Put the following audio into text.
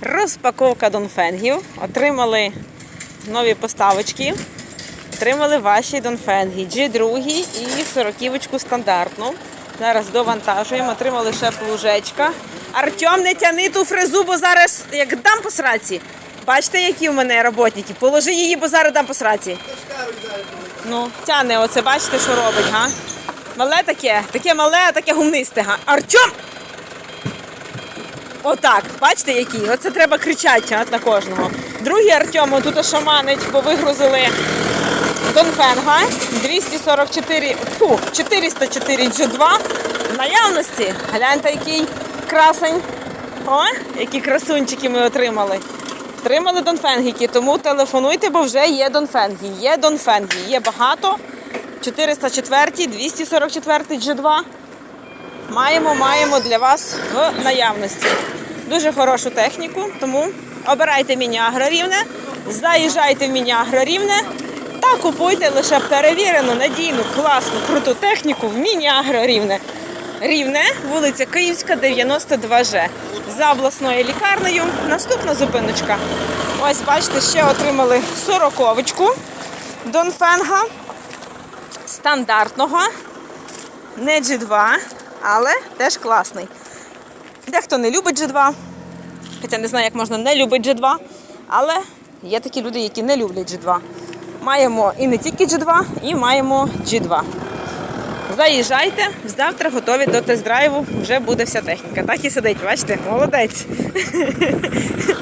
Розпаковка донфенгів. Отримали нові поставочки. Отримали ваші донфенги. G2 і сороківочку стандартну. Зараз довантажуємо. Отримали ще плужечка. Артем, не тяни ту фрезу, бо зараз як дам по сраці. Бачите, які в мене роботники? Положи її, бо зараз дам по сраці. Ну, тяне оце, бачите, що робить, га? Мале таке, таке мале, а таке гумнисте, га. Артем! Отак, бачите, які? Оце треба кричати на кожного. Другий Артем тут шаманить, бо вигрузили Донфенга 244, фу, 404 G2 в наявності. Гляньте, який красень. О, які красунчики ми отримали. Отримали донфенгіки, тому телефонуйте, бо вже є донфенги. Є донфенги, є багато. 404, 244 G2. Маємо, маємо для вас в наявності. Дуже хорошу техніку, тому обирайте міні-агро рівне, заїжджайте в міні-агро рівне та купуйте лише перевірену, надійну, класну, круту техніку в міні-агро рівне. Рівне, вулиця Київська, 92Ж. За обласною лікарнею. Наступна зупиночка. Ось, бачите, ще отримали сороковочку Донфенга стандартного не G2, але теж класний. Дехто не любить G2, хоча не знаю, як можна не любити G2, але є такі люди, які не люблять G2. Маємо і не тільки G2, і маємо G2. Заїжджайте, завтра готові до тест-драйву, вже буде вся техніка. Так і сидить, бачите? Молодець.